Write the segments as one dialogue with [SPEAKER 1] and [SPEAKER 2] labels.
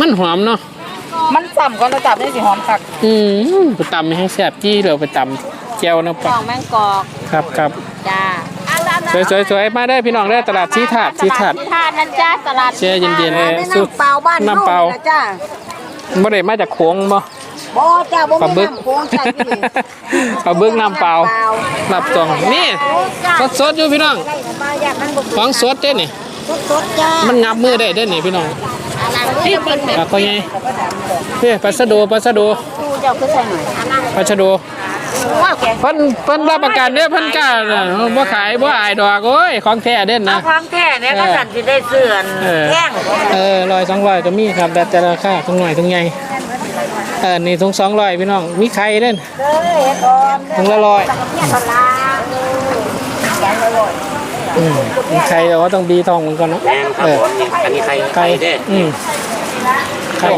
[SPEAKER 1] มันหอมเนาะ
[SPEAKER 2] มันสั่มก่อนเราจับได้สิหอมคัก
[SPEAKER 1] อืมไปตำให้แซ่บจี้เดี๋ยวไปตำแก้วน้ำป
[SPEAKER 2] ก
[SPEAKER 1] ลา
[SPEAKER 2] ล่องแมงกอก
[SPEAKER 1] ครับครับ
[SPEAKER 2] จ้า
[SPEAKER 1] สวยสวยสวยมาได้พี่น้องได้ตลาดชี้ถาดชี้ถาด
[SPEAKER 2] ที่ถาดนั่นจ้าตลาด
[SPEAKER 1] แช่เย็นๆเลย
[SPEAKER 3] ไม่
[SPEAKER 1] สุด
[SPEAKER 3] น้ำเปล่าบ้าน
[SPEAKER 1] น้ำเปล่า
[SPEAKER 3] โะจ้า
[SPEAKER 1] บ่ได้มาจากโค้งบ่
[SPEAKER 3] บ่จ้าบ่
[SPEAKER 1] ปลา
[SPEAKER 3] มี
[SPEAKER 1] บึก
[SPEAKER 3] น้ำโค้งใช่พี่
[SPEAKER 1] ปลาบึกน้ำเปล่านับตองนี่สดสดๆอยู่พี่น้อง
[SPEAKER 3] ได้มาอยากมันบ่
[SPEAKER 1] ของสดเด้นี่
[SPEAKER 3] สดๆจ้า
[SPEAKER 1] มันงับมือได้เด้นี่พี่น้อง
[SPEAKER 2] ที่เป็นแบบ
[SPEAKER 1] ปลาก็ไงพี่ปลาสะโดปลาสะโด
[SPEAKER 2] ตู้เจ้าคือใส่หน่อย
[SPEAKER 1] ปลาสะโด
[SPEAKER 2] ว่าแก
[SPEAKER 1] เพิ่นเพิ่นรับประกันเด้อเพิ่นกล้าน่ะบ่ขายบ่อายดอกโอ้ยของแท้เด่น
[SPEAKER 2] เอา
[SPEAKER 1] นะ
[SPEAKER 2] ความแท้เนี่ยก็สั่นสิได้เสื่อน
[SPEAKER 1] เออ
[SPEAKER 2] แท่ง
[SPEAKER 1] เออร้อยสองร้อยก็มีครับแต่แต่ราคาทุงหน่อยทุงใหญ่เออนี่ทุงสองร้อยพี่น้องมีไข่เด่น
[SPEAKER 3] เอ้ยเฮ็ดอ่อน
[SPEAKER 1] ทุงละร้อย
[SPEAKER 3] เนี่ยทลา
[SPEAKER 1] อืมมีไข่แต่ว่าต้องบีทองเหมือนกันเนาะเออ
[SPEAKER 4] อันนี้ใคร
[SPEAKER 1] ไข่อืมไข่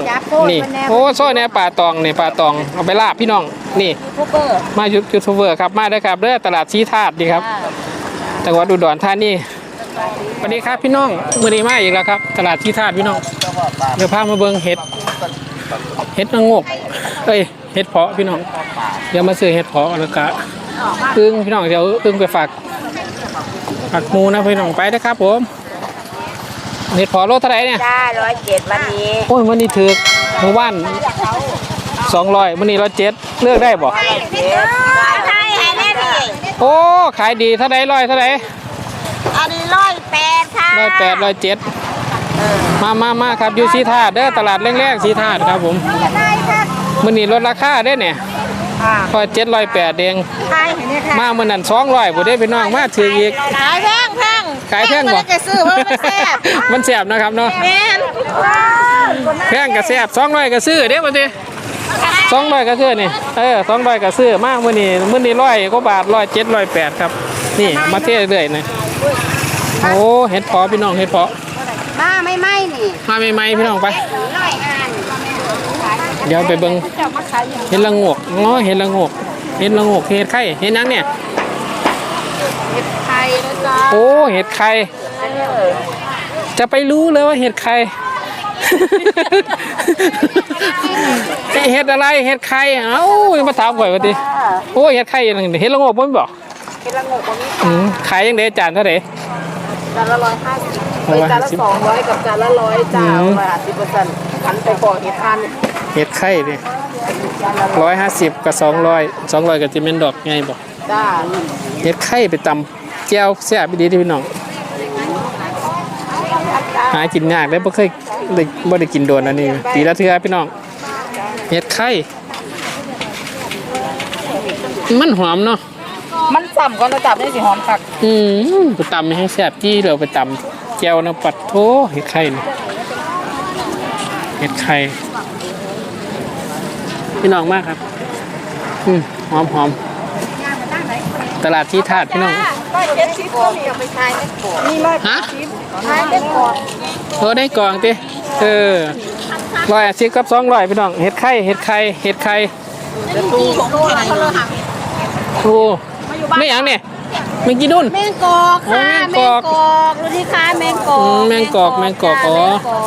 [SPEAKER 1] นี่ โอ้โซ่เนี่ยปลาตองเนี่ยปลาตอง เอาไปลาบพี่น้อง นี่
[SPEAKER 2] ทูบเบอร์
[SPEAKER 1] มายูยูทูบเบอร์ครับ มาได้อครับเด้อตลาดชี้ธาตุดีครับ จังหวัดอุดรธานีสวัสดีครับพี่น้องมือนี้มาอีกแล้วครับ ตลาดที่ธาตุพี่น้อง เดี๋ยวพามาเบิ่งเห็ด เห็ดนางงกเอ้ย เห็ดเพาะพี่น้อง เดี๋ยวมาซื้อเห็ดเพาะแล้วก็อึ้งพี่น้องเดี๋ยวอึ้งไปฝาก ฝากหมูนะพี่น้องไปนะครับผมเห็ดเพาะโลเท่าไหร่เนี่ย
[SPEAKER 2] จ้าร้อยเจ็ดวันนี้
[SPEAKER 1] โอ้ยวันนี้ถือหมู่บ้านสองร้อยวันนี้ร้อยเจ็ดเลือกได้บ่
[SPEAKER 2] ใช่ให้แน่ดิ
[SPEAKER 1] โอ้ขายดีเท่าไหร่ร้อยเท่าไหร่
[SPEAKER 2] อันนี้ร้อยแปดค่ะ
[SPEAKER 1] ร้อยแปดร้อยเจ็ดมามามาครับอยู่สีธาตุเด้อตลาดแรกๆสีธาตุครับผมมันนี่ลดราคาได้เนี่ย
[SPEAKER 2] ค่ะ
[SPEAKER 1] ร้อยเจ็ดร้อยแปดเอง
[SPEAKER 2] ใช่เห็นไหมคะ
[SPEAKER 1] มาเมื่อนั้นสองร้อยบ่ได้พี่น้องมาถืออีก
[SPEAKER 2] ขายแพงแพง
[SPEAKER 1] ขายแพงบ่
[SPEAKER 2] บ่จะซื้อเพราะมันแซ่บ
[SPEAKER 1] มันแสบนะครับเนาะ
[SPEAKER 2] แม่น
[SPEAKER 1] แพงกับแสบสองร้อยก็ซื้อเด้อบ่ติสองร้อยก็ซื้อนี่เออสองร้อยก็ซื้อมากมื่อนี้มื่อนี้ร้อยกว่าบาทร้อยเจ็ดร้อยแปดครับ นี่มาเทเรื่อยๆนะโอ้เห็ดเพาะพี่น้องเห็ดเพาะ
[SPEAKER 3] มาไม่ไหม้นี่
[SPEAKER 1] มาใหม่ๆพี่น้องไป เดี๋ยวไปเบิ่งเห็ดละโงกง้อเห็ดละโงกเห็ดละโงกเห็ดไข่เห็ดนังเนี่ย
[SPEAKER 2] ไทยนะจ๊ะ
[SPEAKER 1] โอ้เห็ดไข่จะไปรู้เลยว่าเห็ดไข่ เห็ดอะไรเห็ดไข่เอ้ายังมาถามก่อนว่าดิโอ้เห็ดไข่ยังไงเห็ดละโงกบ่มีบอก
[SPEAKER 2] เป็นละงกว่านี้
[SPEAKER 1] อืมขายยังไงจานเท่าไหร่
[SPEAKER 2] จานละร้อยห้าสิบ
[SPEAKER 1] ร้อย
[SPEAKER 2] จาน
[SPEAKER 1] ห้า
[SPEAKER 2] ละ
[SPEAKER 1] สิบ
[SPEAKER 2] สองร้อยกับจานละร้อยจ้า
[SPEAKER 1] อืม
[SPEAKER 2] ร้อยห้าสิบเปอร์เซ็นต์ พันไปก่อเหตุทาน
[SPEAKER 1] เห็ดไข่ดิร้อยห้าสิบกับสองร้อยสองร้อยกับจิเมนดอกไงบอก
[SPEAKER 2] จ้า
[SPEAKER 1] เห็ดไข่ไปตำแก้วแซ่บดีที่พี่น้องหากินยากได้บ่เคยได้บ่ได้กินโดนอันนี้ปีละเทื่อพี่น้องเห็ดไข่มันหอมเนาะ
[SPEAKER 2] มันสั่มก่อนเราจับได้สิหอมคัก
[SPEAKER 1] อืมไปตำให้แซ่บจี้เดี๋ยวไปตำแก้วน้ำปัดโถเห็ดไข่นี่เห็ดไข่พี่น้องมากครับ อืมหอมหอมตลาดที่ธาตุพี่น้อง
[SPEAKER 2] ร้อยเจ็ดสิบก็มีเอาไปขายไม่ก่อนี่ร้อย
[SPEAKER 1] ฮะ
[SPEAKER 2] ขายไม่ก่อ
[SPEAKER 1] โอ้ได้กล่องติเออร้อยสิบกับสองร้อยพี่น้องเห็ดไข่เห็ดไข่เห็ดไข่
[SPEAKER 2] ตู้ของโลอะไร
[SPEAKER 1] โอ้ไม่หยังเนี่ย ไม่กี่ดุน
[SPEAKER 2] แมงกอกค่ะ
[SPEAKER 1] อ๋อแมงกอก
[SPEAKER 2] ดูดิคะแมงกอ
[SPEAKER 1] อื
[SPEAKER 2] ก
[SPEAKER 1] มแมงกอกแมงกอกอ๋อ
[SPEAKER 2] แมงกอ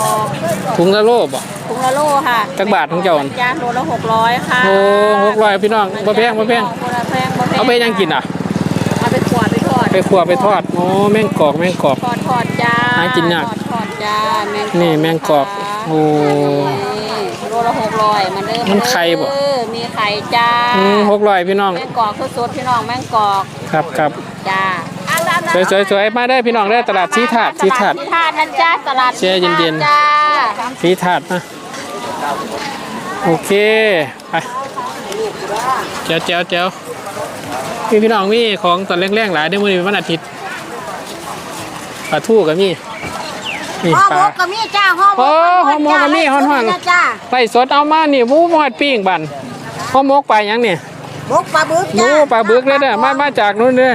[SPEAKER 2] ก
[SPEAKER 1] ถุงละโลบ่
[SPEAKER 2] ถุงละโลค่ะ
[SPEAKER 1] จักบาทของเจ้าอั่น
[SPEAKER 2] จานโลละหกร้อยค่ะ
[SPEAKER 1] โอ้หกร้อยพี่น้องบ่แพงบ่แพง
[SPEAKER 2] บ่แพงบ่แพง
[SPEAKER 1] เอาไปยังกินอะ
[SPEAKER 2] เอาไปขวดไปทอด
[SPEAKER 1] ไปขัวไปทอดโอ้แมงกอกแมงกอก
[SPEAKER 2] ทอดทอดจ้า
[SPEAKER 1] หากินยาก
[SPEAKER 2] ทอดทอดจ้าแมงกอก
[SPEAKER 1] นี่แมงกอกโอ้
[SPEAKER 2] นี่โลละหกร้อยมันเด้อ
[SPEAKER 1] มันไข่บ่
[SPEAKER 2] เออมีไข่จ้า
[SPEAKER 1] อืมหกร้อยพี่น้อง
[SPEAKER 2] แมงกอกคือสดพี่น้องแมงกอก
[SPEAKER 1] ครับครับ
[SPEAKER 2] จ้า
[SPEAKER 1] สวยสวยสวยมาได้อพี่น้องได้อตลาดชี้ถาดชี้ถาด
[SPEAKER 2] ตลที่ถาดนั่นจ้าตลาด
[SPEAKER 1] แช่เย็นๆ
[SPEAKER 2] จ้า
[SPEAKER 1] ชี้ถาดนะโอเคไปเจ้าเจ้าเจ้าพี่พี่น้องมีของตอนแรกๆหลายเดี๋ยวมื้อนี้เป็นวันอาทิตย์ปลาทู่ก็มีนี่
[SPEAKER 3] ห่อ
[SPEAKER 1] ป
[SPEAKER 3] หม
[SPEAKER 1] ลาก
[SPEAKER 3] ก็มีจ้าห่อหมก
[SPEAKER 1] โอ้ห่อหมกก็มีห่อหมก
[SPEAKER 3] นะจ้า
[SPEAKER 1] ไล่สดเอามานี่หมูหมอดปิ้งบันข้าวหมกไปลาหยังเนี่ย
[SPEAKER 3] หมกปลาบึก
[SPEAKER 1] หมู
[SPEAKER 3] จ้า
[SPEAKER 1] ปลาบึกเลยเนี่ยมามาจากนู้นเลย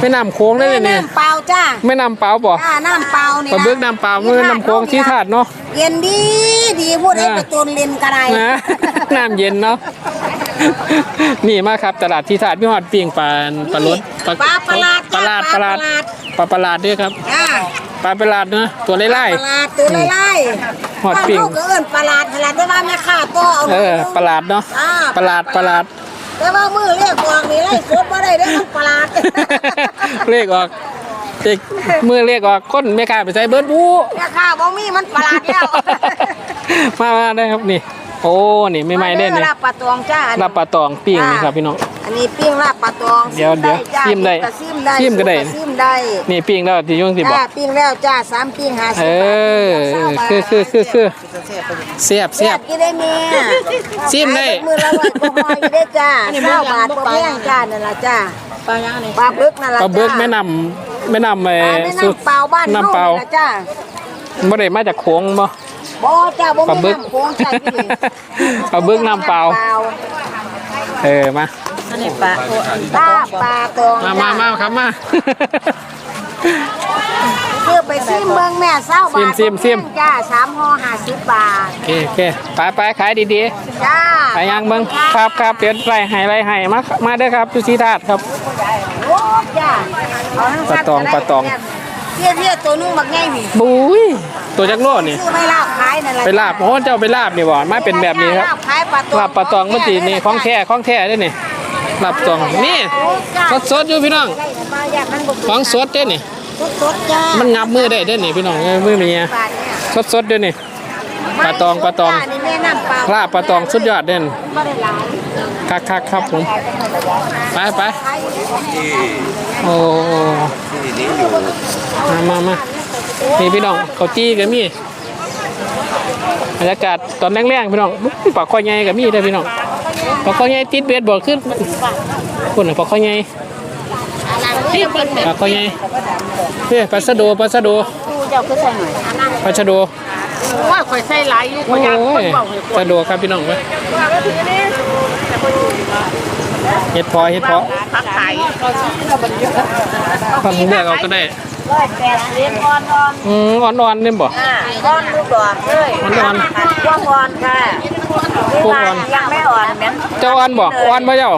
[SPEAKER 1] ไม่นำโค้งเลยเนี่ย
[SPEAKER 3] น้ำเปล่าจ้า
[SPEAKER 1] ไม่นำเปล่าบ่
[SPEAKER 3] จ้าน้ำเปล่านี่
[SPEAKER 1] ปลาบึกนำเปล่ามือนำโค้งชี้ถาดเนาะ
[SPEAKER 3] เย็นดีดีพูดให้
[SPEAKER 1] อ่า
[SPEAKER 3] ไปตูนเล่นกระไร
[SPEAKER 1] นะน้ำเย็นเนาะนี่มาครับตลาดที่ถาดพี่หอดปิ้งปลาปลารส
[SPEAKER 3] ปลาประหลาด
[SPEAKER 1] ปลา
[SPEAKER 3] จ้า
[SPEAKER 1] ลาดปลาลาดปลาประหลาดด้วยครับ
[SPEAKER 3] จ้า
[SPEAKER 1] ปลาประหลาดเนาะตัวไล่
[SPEAKER 3] ปลาดตัวไล่
[SPEAKER 1] หอดปิ้ง
[SPEAKER 3] บ้านเขาก็เอิ้นปลาดปลาดแต่ว่าแม่ค้าตัวเอา
[SPEAKER 1] ๆเออประหลาดเนาะ
[SPEAKER 3] อ่า
[SPEAKER 1] ประหลาดประหลาด
[SPEAKER 3] แต่ว่ามือเรียกออกนี่ไล่สดบ่ได้เด้อมันปลาด
[SPEAKER 1] เลขออกเลขมือเลขออกคนไม่กล้าไปใส่เบิร์ดบู
[SPEAKER 3] แม่ค้าบ่มีมันปลาดแล้ว
[SPEAKER 1] มามาได้ครับนี่ โอ้นี่ไม่ไม่ได้
[SPEAKER 3] เล
[SPEAKER 1] เนี่ย
[SPEAKER 3] ลาบปลาตองจ้าอัน
[SPEAKER 1] ลาบปลาตองปิ้งนี่ครับพี่น้อง
[SPEAKER 3] อันนี้ปิ้งลาบปลาตอง
[SPEAKER 1] เดี๋ยวเดี๋ยว
[SPEAKER 3] จ้า
[SPEAKER 1] ซิมได้
[SPEAKER 3] ซิมได้
[SPEAKER 1] ซิมก็ได้
[SPEAKER 3] ซิมได้
[SPEAKER 1] นี่ปิ้งแล้วที่ยุ่งสิบอก
[SPEAKER 3] จ้าปิ้งแล้วจ้าสามปิ้งห้าสิ
[SPEAKER 1] เอ
[SPEAKER 3] บบาท
[SPEAKER 1] อคือคือคือคือเสียบเสี
[SPEAKER 3] เสี
[SPEAKER 1] ย
[SPEAKER 3] ย
[SPEAKER 1] บบ
[SPEAKER 3] กินได้แม่
[SPEAKER 1] ซิมได้
[SPEAKER 3] ขายมือละร้อยก็พออยู่ได้จ้าเก้าบาทก็แพงจ้านั่นล่ะจ้า
[SPEAKER 2] ปลาย่างนี่
[SPEAKER 3] ปลาบึกนั่นล่ะ
[SPEAKER 1] ป
[SPEAKER 3] จ้า
[SPEAKER 1] ลาเบิกแม่นำแม่นำไอ้
[SPEAKER 3] ปลาแม่
[SPEAKER 1] สุด
[SPEAKER 3] น้ำเปล่าบ้าน
[SPEAKER 1] น้ำเปล่า
[SPEAKER 3] ฮนี่ล่ะจ้า
[SPEAKER 1] บ่ได้มาจากโขงบ่
[SPEAKER 3] บ่จ้าบ่
[SPEAKER 1] ปลา
[SPEAKER 3] มี
[SPEAKER 1] บึก
[SPEAKER 3] น้ำโค้งใส่ที่นี่
[SPEAKER 1] ปลาบึกน้ำเปล่าเออมา
[SPEAKER 2] อั นนี้ปลาโอ้
[SPEAKER 3] ปลาปลาตอง
[SPEAKER 1] มามามาครับมา
[SPEAKER 3] ซื้อไปซิมเบิ่งแม่เศร้าบาท
[SPEAKER 1] ซิมซิมซิม
[SPEAKER 3] จ้าสามห่อห้าสิบบาท
[SPEAKER 1] โอเคโอเคไปไปขายดี
[SPEAKER 3] จ้า
[SPEAKER 1] ๆขายยังเบิ่งครับครับเปลี่ยนไรให้ไรให้มามาเด้อครับทุกทีทาดครับ
[SPEAKER 3] โอ้จ้าเอาทั้ง
[SPEAKER 1] ปลาตองปลาตอง
[SPEAKER 3] เทียเทียตัวนึงบักใหญ่นี่
[SPEAKER 1] บุ้ยตัวจักโลนี่
[SPEAKER 3] ซื้อไม่ลาบขายนั่นแหละ
[SPEAKER 1] ไปลาบโอ้เจ้าไปลาบนี่บ่มาเป็นแบบนี้ครับ
[SPEAKER 3] ลาบขายปลาตอง
[SPEAKER 1] ลาบปลาตองเมื่อกี้นี่ของแท้ของแท้เด้อนี่ ลาบตองนี่สดสดๆอยู่พี่น้อง
[SPEAKER 3] มาอยากมันบ่
[SPEAKER 1] ของสดเด้อนี่
[SPEAKER 3] สดๆจ้า
[SPEAKER 1] มันงับมือได้เด้อนี่พี่น้องเอ้ยมือเมีย
[SPEAKER 3] บาทเนี่ย
[SPEAKER 1] สดสดๆเด้อนี่ปลาตองปลาตอง
[SPEAKER 3] จ้นี่แม่น้ำเปล่า
[SPEAKER 1] ลาบปลาตองสุดยอดเด่น
[SPEAKER 3] บ่ได้หลาย
[SPEAKER 1] คักคักๆครับผมไปไปโอ้มามามานี่พี่น้องเขาจี้ก็มีบรรยากาศตอนแรงๆพี่น้องอุ๊ยปลาคอยใหญ่ก็มีได้อพี่น้อง ปลาคอยใหญ่ติดเบ็ดบ่ขึ้นคนน่ะปลาคอยใหญ่
[SPEAKER 2] ที่เป็นแบบ
[SPEAKER 1] ปลาคอยใหญ่เฮ้ยปลาสะโดปลาสะโด
[SPEAKER 2] ตู้เจ้าคือใส่หน่อย
[SPEAKER 1] ปลาสะโด
[SPEAKER 2] ว่าข่อยใส่หลายอยู่
[SPEAKER 1] โอ้ยสะโดครับพี่น้องเว้ยเห็ดพอเห็ดพอ
[SPEAKER 2] ผักไข่
[SPEAKER 1] ทำเลือกเอาก็ได้
[SPEAKER 3] ร้อยแปดสิบอ่อนอ่อน
[SPEAKER 1] อืมอ่อนๆนี่บ่
[SPEAKER 3] อ่าอ่อนลูกดอกเลย
[SPEAKER 1] อ่อน
[SPEAKER 3] พวกอ่อนค่ะ
[SPEAKER 1] พวกอ่อน
[SPEAKER 3] ยังไม่อ่อนเหมือน
[SPEAKER 1] เจ้าอ่อนบ่อ่อนบ่เจ้า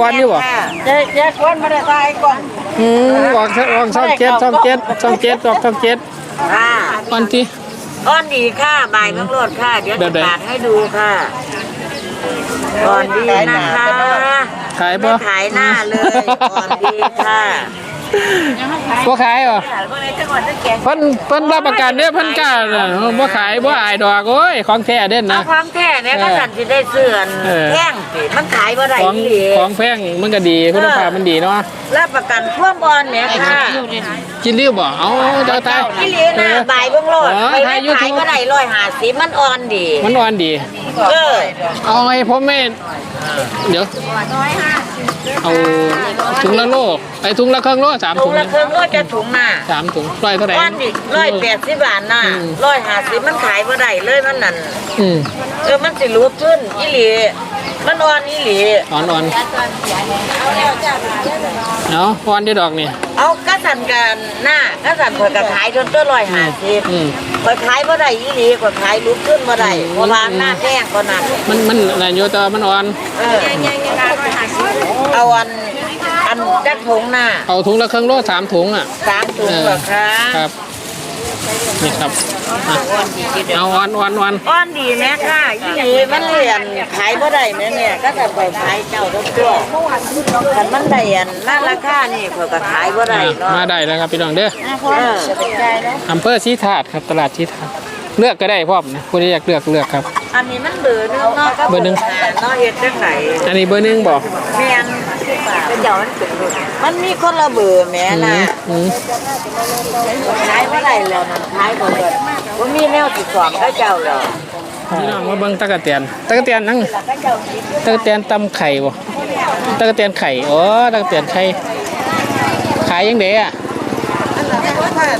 [SPEAKER 1] อ่อนอยู่บ่
[SPEAKER 3] เจ๊เจ๊ควนมาได้ตายก่อน
[SPEAKER 1] อืมออกออกช่องเจ็ดช่องเจ็ดช่องเจ็ดออกช่องเจ็ด
[SPEAKER 3] ค่ะ
[SPEAKER 1] อ่อนที่
[SPEAKER 3] อ่อนดีค่ะบ่ายเมืองโลดค่ะเดี๋ยว
[SPEAKER 1] แบ
[SPEAKER 3] จะ
[SPEAKER 1] บไหน
[SPEAKER 3] ปาดให้ดูค่ะอ่อนดีนะคะ
[SPEAKER 1] ขายบ่
[SPEAKER 3] ไม่ขายหน้าเลยอ่อนดีค่ะ
[SPEAKER 1] บ่ขายเหรอ
[SPEAKER 3] พวกนี้จังหวัดตะแกง
[SPEAKER 1] เพิ่นเพิ่นรับประกันเด้อเพิ่นกล้าน่ะบ่ขายบ่อายดอกโอ้ยของแท้เด่น
[SPEAKER 3] เอา
[SPEAKER 1] นะ
[SPEAKER 3] ความแท้เนี่ยก็สั่นสิได้เสื่อน
[SPEAKER 1] เออ
[SPEAKER 3] แท่งสิมันขายบ่ได้
[SPEAKER 1] ของ
[SPEAKER 3] อี
[SPEAKER 1] ของแพงมันก็ดีคุณภาพมันดีเนาะ
[SPEAKER 3] รับประกันท่วมบอลเนี่ยค่ะ
[SPEAKER 1] กินริ้วบ่เอาเจ้าตาย
[SPEAKER 3] อีหลีนะบ่ายเบื้องโลด
[SPEAKER 1] อ๋อ
[SPEAKER 3] ไปไม่
[SPEAKER 1] ขาย
[SPEAKER 3] ขายบ่ได้ร้อยห้าสิบมันอ่อนดี
[SPEAKER 1] มันอ่อนดี
[SPEAKER 3] เออ
[SPEAKER 1] เอาไงผมไม่เดี๋ยว เอาถุงละโลไอ้ถุงละครึ่งโลสาม
[SPEAKER 3] ถุ
[SPEAKER 1] ถุ
[SPEAKER 3] ง
[SPEAKER 1] ง
[SPEAKER 3] ละครึ่งโลจะถุงน่ะ
[SPEAKER 1] สามถุงร้อยเท่าไหร่
[SPEAKER 3] อ่อนดิร้อยแปดสิบบาทน่ะ
[SPEAKER 1] อืม
[SPEAKER 3] ร้อยห้าสิบมันขายบ่ได้เลยมันนั่น
[SPEAKER 1] อืม
[SPEAKER 3] เออมันสิรู้ขึ้นอีหลี มันอ่อนอีหลี
[SPEAKER 1] อ่อนอ่อนเอาอ่อนที่ดอกนี่
[SPEAKER 3] เอากระสันกันหน้ากระสันข่อยก็ขายจนตัวร้อยห้าสิบ
[SPEAKER 1] อืม
[SPEAKER 3] ข่อยขายบ่ได้อีหลีข่อยขายรู้ขึ้นบ่ได้เพราะว่าหน้าแพงกว่านั้น
[SPEAKER 1] มันมันอะไรอยู่แต่ว่ามันอ่อน
[SPEAKER 3] เออเอาอันอันจักถุงน่ะ
[SPEAKER 1] เอาถุงละครึ่งโลสามถุงอะ
[SPEAKER 3] สามถุงเหรอคะ
[SPEAKER 1] ครับ นี่ครับอะเอาอ่อนอ่อนอ่อน
[SPEAKER 3] อ้อนดีแม่ค่ะยี่หลีมันเรียนขายบ่ได้แม่เนี่ยก็จะไปขายเจ้าทุกตัวคันมันได้อันน่าราคานี่เขาก็ขายบ่ได้
[SPEAKER 1] อะ
[SPEAKER 3] เนาะ
[SPEAKER 1] มาได้แล้วครับพี่น้องเด้อ
[SPEAKER 3] เออเป็นใจแล้ว
[SPEAKER 1] อำเภอชีถาดครับตลาดชีถาดเลือกก็ได้พ่อมนะผู้ที่อยากเลือกเลือกครับ
[SPEAKER 3] อันนี้มันเบอร์นึงเนาะก็
[SPEAKER 1] เบอร์หนึ่ง
[SPEAKER 3] เนาะเฮ็ดจังได
[SPEAKER 1] อันนี้เบอร์หนึ่งบอก
[SPEAKER 3] แม่น เป็นเจ้ามันเป็นรุ่นมันมีคนละเบอร์แม่
[SPEAKER 1] อื
[SPEAKER 3] น่ะ
[SPEAKER 1] มอืม
[SPEAKER 3] ขายบ่ได้แล้วนั่นขายบ่เบิดบ่มีแนวสิสอนกับเจ้าแล้ว
[SPEAKER 1] พี่น้องมาเบิ่งตะกะเตียนตะกะเตียนนั่งตะกะเตียนตำไข่บ่ตะกะเตียนไข่อ๋อตะกะเตียนไข่ขายยังเดอะ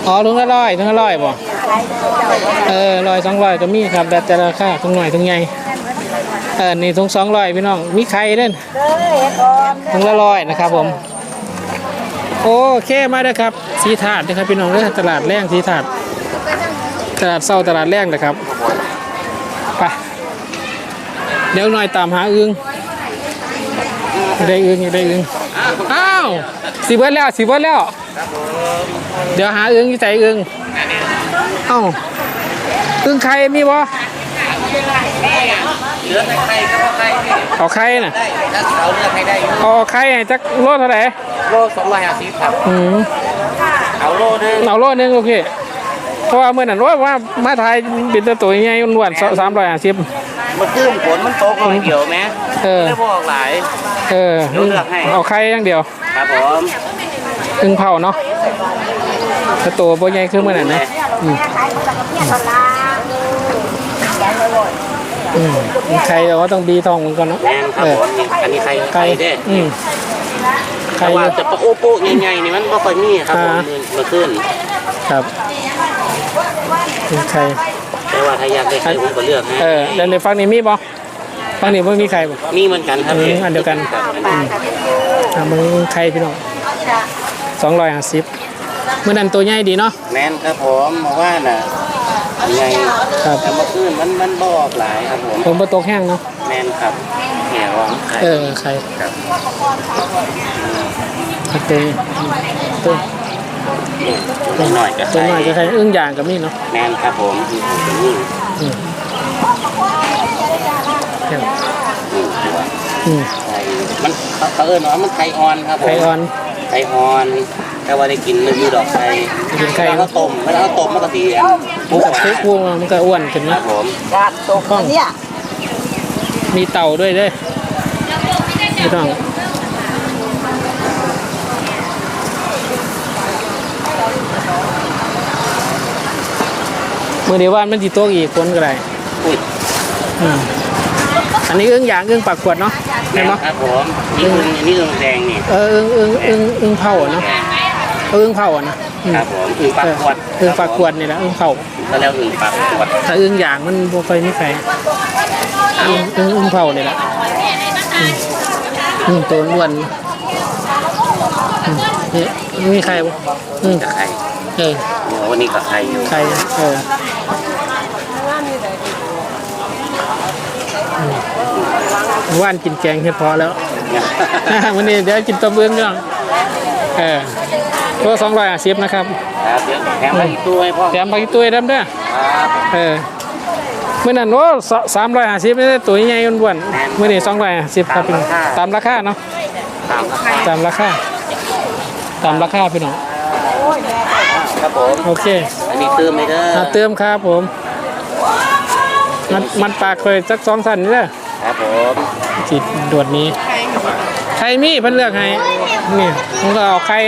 [SPEAKER 1] อ๋อถุงละร้อยถุงละร้อยบ่เออร้อยสองร้อยก็มีครับแต่แต่ราคาถุงหน่อยถุงใหญ่ เออนี่ถุงสองร้อยพี่น้อง มีไข่เด้น
[SPEAKER 3] เด้อเฮ็ดอ่อน
[SPEAKER 1] ถุงละร้อยนะครับผมโอเคมาเด้อครับสีถาดนะครับพี่น้องเด้อตลาดแรงสีถาดตลาดเศร้าตลาดแรงนะครับไปเดี๋ยวหน่อยตามหาอึงได้อึงได้อึงอ้าวสีเบิดแล้วสีเบิดแล้ว เดี๋ยวหาอึงที่ใส่อึง
[SPEAKER 4] ไหน
[SPEAKER 1] เอ้าอึ้งไข่มีบ่
[SPEAKER 4] เหลือใครก็ว่าใครพี่
[SPEAKER 1] เอาไข่น่ะ
[SPEAKER 4] ได้ถ้าเขาเลือกให้ได้อยู่
[SPEAKER 1] เอาไข่ให้จักโลเท่าไหร่
[SPEAKER 4] โลสองร้อยห้าสิบครับ
[SPEAKER 1] อืม
[SPEAKER 4] เอาโลนึง
[SPEAKER 1] เอาโลนึงโอเคเพราะว่าเมื่อนั้นว่าว่ามาถ่ายเป็นตัวตัวใหญ่อ้วนๆ350
[SPEAKER 4] มันขึ้นฝนมันตกเลยเกี่ยวไหม
[SPEAKER 1] เออ
[SPEAKER 4] ไม่บอกหลาย
[SPEAKER 1] เออ
[SPEAKER 4] เดี๋ยวเลือกให้
[SPEAKER 1] เอาไข่อย่างเดียว
[SPEAKER 4] ครับผม
[SPEAKER 1] อึ้งเผาเนาะถ้าตัวบ่ใหญ่คือเมื่อนั้นนะอืม อืมไข่เราก็ต้องบีทองมันก่อนเนาะ
[SPEAKER 4] แมนครับ
[SPEAKER 1] เออ
[SPEAKER 4] ผมนี่อันนี้ใครใคร
[SPEAKER 1] ไข่
[SPEAKER 4] เด้
[SPEAKER 1] อืมไข่
[SPEAKER 4] แต่ว่าจะปะโอ้โป๊ะใหญ่ๆนี่มันไม่ค่อยมีครับผม
[SPEAKER 1] อ่า
[SPEAKER 4] มาขึ้น
[SPEAKER 1] ครับไข่
[SPEAKER 4] แต่ว่าถ้าอยากได้ใครผมก็เลือกให้
[SPEAKER 1] เออแล้วในฝั่งนี้มีบ่ฝั่งนี้บ่มีไข่บ่
[SPEAKER 4] มีเหมือนกันครับ
[SPEAKER 1] อืม
[SPEAKER 4] พี่
[SPEAKER 1] อันเดียวกัน
[SPEAKER 4] ครับ
[SPEAKER 1] อ่ามึงไข่พี่น้องสองร้อยห้าสิบเมื่อนั้นตัวใหญ่ดีเนาะ
[SPEAKER 4] แมนครับผมมาว่าน่ะ ใหญ่
[SPEAKER 1] ครับ
[SPEAKER 4] แต่มาขึ้นมันมันบอกหลายครับผม
[SPEAKER 1] ผมบ่ตกแห้งเนาะ
[SPEAKER 4] แมนครับแหวของใคร
[SPEAKER 1] เออไข่
[SPEAKER 4] ครับ
[SPEAKER 1] ตัวตัว
[SPEAKER 4] ตัวหน่อยก็
[SPEAKER 1] ตัว
[SPEAKER 4] ใคร
[SPEAKER 1] น้อยก็ไข่อึ้งย่างกับมีเนาะ
[SPEAKER 4] แมนครับผมนี่
[SPEAKER 1] อืมครับ
[SPEAKER 4] นี่ตัว
[SPEAKER 1] อืม
[SPEAKER 4] ไข่มันเขาเขาเอิ้นว่ามันไข่อ่อนครับผม
[SPEAKER 1] ไข่อ่อน
[SPEAKER 4] ไข่อ่อน แต่ว่าได้กินมันอยู่ดอกไข่
[SPEAKER 1] กินไข่
[SPEAKER 4] แล้วก็ต้มแล้วก็ต้มมันก็สีอัน
[SPEAKER 1] มันก็คุกวงมันก็อ้วนขึ้น
[SPEAKER 4] ครั
[SPEAKER 1] เนาะ
[SPEAKER 4] บผม
[SPEAKER 3] กาดตกอันเนี่ย
[SPEAKER 1] มีเต่าด้วยเด้ไม่ต้องมือเดียวว่ามันจีโต๊ะอีกคนก็ได้
[SPEAKER 4] อุ้ย
[SPEAKER 1] อืมอันนี้อึ้งอย่างอึ้งปากขวดเนาะ
[SPEAKER 4] แม
[SPEAKER 1] เห็น
[SPEAKER 4] น
[SPEAKER 1] เนาะ
[SPEAKER 4] ครับผมนี่อึ่งนี่อึ่งแดงนี่
[SPEAKER 1] เอออึ้งอึ้งอึ้งอึ้งเผาอะเนาะ เอออึ้งเผาอะนะอืม
[SPEAKER 4] ครับผมอึ่งปากขวด
[SPEAKER 1] เอออึ้งปากขวดนี่แหละอึ้งเผา
[SPEAKER 4] ก็แล้วอึ่งปากขวด
[SPEAKER 1] ถ้าอึ้งอย่างมันบ่ค่อยมีใครอึ้งอึ้งอึ้งเผานี่แหละอืมอืมตัวอ้วนอืมนี่มีใครบ่อืม
[SPEAKER 4] กับไข่
[SPEAKER 1] เออ
[SPEAKER 4] เดี๋ยววันนี้กับไข่อยู่
[SPEAKER 1] ใครเอออืมว่านกินแกงเฮ็ดพอแล้ววันนี้เดี๋ยวกินตัวเบื้องก่อนเออ ตัวสองร้อยห้าสิบนะครับ
[SPEAKER 4] ครับเดี๋ยวแถมไปอีกตัวให้พ่อ
[SPEAKER 1] แถมไปตุ้ยดำเด้อ
[SPEAKER 4] ครับ
[SPEAKER 1] เออเมื่อนั้นโอ้สามร้อยห้าสิบนี่ตัวใหญ่อ้วนๆเมื่อนี้สองร้อยห้าสิบครับพี่น้องตามราคาเนาะ
[SPEAKER 4] ตามราคา
[SPEAKER 1] ตามราคาตามราคาพี่น้อง
[SPEAKER 4] ครับผม
[SPEAKER 1] โอเค
[SPEAKER 4] อันนี้เติมไม่เด้อ
[SPEAKER 1] มาเติมครับผมมันมันปากเคยสักสองสันนี่เด้อ
[SPEAKER 4] ครับผม
[SPEAKER 1] จิตด่วนนี้ ใครมีเพิ่นเลือกให้นี่ผมก็เอาไข่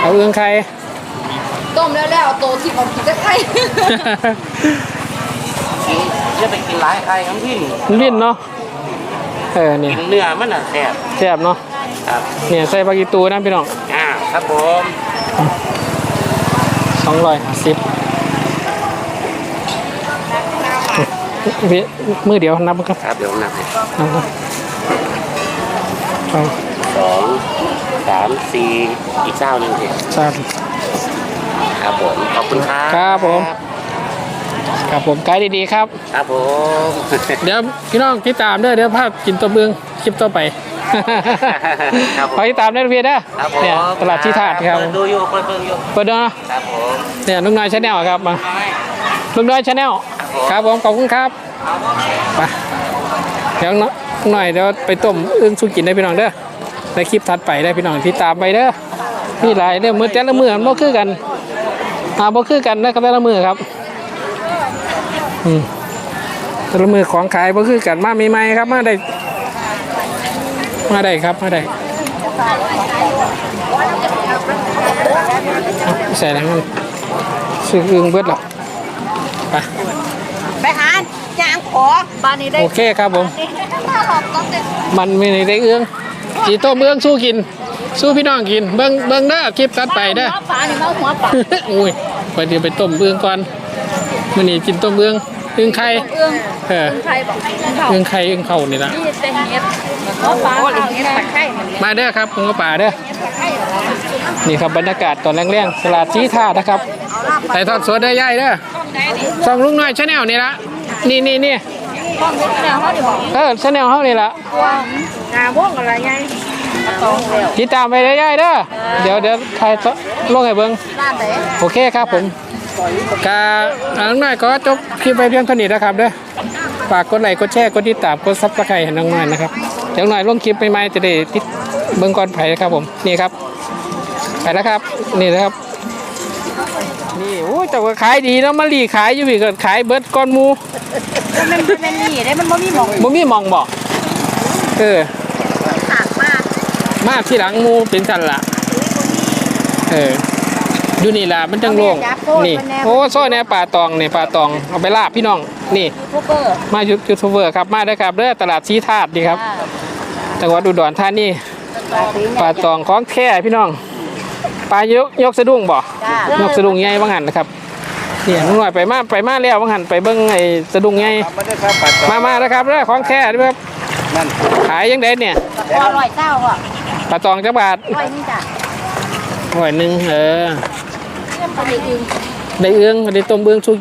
[SPEAKER 1] เอาเอื้องไข่
[SPEAKER 2] ต้มแล้วแล้วเอาโตที่ผมกินได้ไข่
[SPEAKER 4] กินจะไปกินหลายไข่ครับพี่
[SPEAKER 1] มันวิ่นเนาะ เออเนี่ย
[SPEAKER 4] กินเนื้อมันน่ะแซ่บ
[SPEAKER 1] แซ่บเนาะ
[SPEAKER 4] ครับ
[SPEAKER 1] เนี่ยใส่ปลากีตูนะพี่น้อง
[SPEAKER 4] อ่าครับผม
[SPEAKER 1] สองร้อยห้าสิบมือเดียวนับครับ
[SPEAKER 4] ครับเดี๋ยวผมนับให้
[SPEAKER 1] นับครับเอา
[SPEAKER 4] สอง สามสี่อีกเจ้าหนึ่งสิ
[SPEAKER 1] ทราบ
[SPEAKER 4] ครับผม ขอบคุณครับ
[SPEAKER 1] ครับผม ครับผมไกด์ดีๆครับ
[SPEAKER 4] ครับผม
[SPEAKER 1] เดี๋ยวพี่น้องติดตามเด้อเดี๋ยวภาพกินตัวเบืองคลิปต่อไป
[SPEAKER 4] ครับผม
[SPEAKER 1] ขอติดตามได้พี่เด้อ
[SPEAKER 4] ครับผม
[SPEAKER 1] เนี่ยตลาดที่ถาดครับ
[SPEAKER 4] เปิดดูอยู่เปิดเบิ่งอยู่
[SPEAKER 1] เปิดดูเนาะ
[SPEAKER 4] ครับผม
[SPEAKER 1] เนี่ยลุงน้อยชาแนลครับมา
[SPEAKER 4] น้อย
[SPEAKER 1] ลุงน้อยชาแนลครับผมขอบคุณครับไปเดี๋ยวหน่อยเดี๋ยวไปต้มอึ้งสุกินได้พี่น้องเด้อ ในคลิปถัดไปได้พี่น้องที่ตามไปเด้อพี่หลายเด้อมือแต่ละมือมันบ่คือกันอ่าบ่คือกันนะครับแต่ละมือครับอืมแต่ละมือของขายบ่คือกันมาใหม่ๆครับมาได้มาได้ครับมาได้เอาใส่แล้วมันซื้ออึ้งเบิดหรอไป
[SPEAKER 2] ไปหาจางขอบ้านนี้ได้
[SPEAKER 1] โอเคครับผม
[SPEAKER 2] ถ้าหลอกก็เต็ม
[SPEAKER 1] มันไม่ได้เอื้อง จีโต้มเอื้องสู้กิน สู้พี่น้องกินเบิ้งเบิ้งเด้อคลิปตัดไปเด้อ
[SPEAKER 2] หัวปลานี่มาหัวปลา
[SPEAKER 1] อุ้ยไปเดี๋ยวไปต้มเอื้องก่อนมื้อนี้กินต้มเอื้องเอื้องไข่
[SPEAKER 2] เอื้อง
[SPEAKER 1] เออ
[SPEAKER 2] ใครบอกเอื้องเขา
[SPEAKER 1] เอื้องไข่เอื้องเข่านี่ละ
[SPEAKER 2] นี่เป็นเห็ดหัวปลาเอาเห็ดตะไคร้มัน
[SPEAKER 1] มาเด้อครับคุณกระป่าเด้อนี่ครับบรรยากาศตอนแรงๆตลาดชี้ท่านะครับใส่ทอดสดได้ย่ายเด้อส่องลุงน้อยชาแนลนี่ละนี่นี่นี่
[SPEAKER 2] ต้องเห็ดแนวเขาดิบอก
[SPEAKER 1] เออชาแนลเฮานี่ละ
[SPEAKER 2] ตัวงาม่วงอะไรไงตองเร็ว
[SPEAKER 1] ติดตามไปได้ย่ายเด้อเดี๋ยวเดี๋ยวถ่ายลงให้เบิ่ง
[SPEAKER 2] ร้านไหน
[SPEAKER 1] โอเคครับผมกาอันน้อยก็จบคลิปไปเพียงเท่านี้นะครับเด้อฝากกดไลค์กดแชร์กดติดตามกดซับสไครต์ให้น้องน้อยนะครับเดี๋ยวหน่อยลงคลิปใหม่ๆจะได้ติดเบิ่งก่อนไผนะครับผมนี่ครับไปแล้วครับ นี่นะครับ นี่โอ้ยแต่ว่าขายดีเนาะมารีขายอยู่พี่ก็ขายเบิดก้อนหมู
[SPEAKER 2] มันเป็นมันเป็นนี่ได้มันบ่มีหมอง
[SPEAKER 1] บ่มีหมองบอกเออ
[SPEAKER 2] ตากมาก
[SPEAKER 1] มาที่หลังหมูเป็นสันละเอออยู่นี่ล่ะมันจังโล่งนี่โอ้ซอยแหน่ป่าตองนี่ป่าตองเอาไปลาบพี่น้องนี่
[SPEAKER 2] พวกเบอร์
[SPEAKER 1] มายูยูทูบเบอร์ครับมาได้อครับเด้อตลาดชีธาตุดีครับจังหวัดอุดรธานีป่าตองของแท้พี่น้องปลายกยกสะดุ้งบ่
[SPEAKER 2] จ้าย
[SPEAKER 1] กสะดุ้งใหญ่บางหันนะครับ เนี่ยน้องหน่อยไปมาไปมาแล้วบางหันไปเบิ่งไอ้สะดุ้งใหญ่
[SPEAKER 4] ไม่ได้ครับปัด
[SPEAKER 1] มามาแล้วครับเด้อของแท้เด้อครับ
[SPEAKER 4] นั่น
[SPEAKER 1] ขายยังไงเนี่ย
[SPEAKER 2] พอร่อยเจ้าอะ
[SPEAKER 1] ปลาตองจักบาท
[SPEAKER 2] ร่อยนี่จ้ะ
[SPEAKER 1] หน่อยหนึ่งเออ
[SPEAKER 2] เรื่องปลาดิบ
[SPEAKER 1] ได้เอื้องได้ต้มเบื้องชุก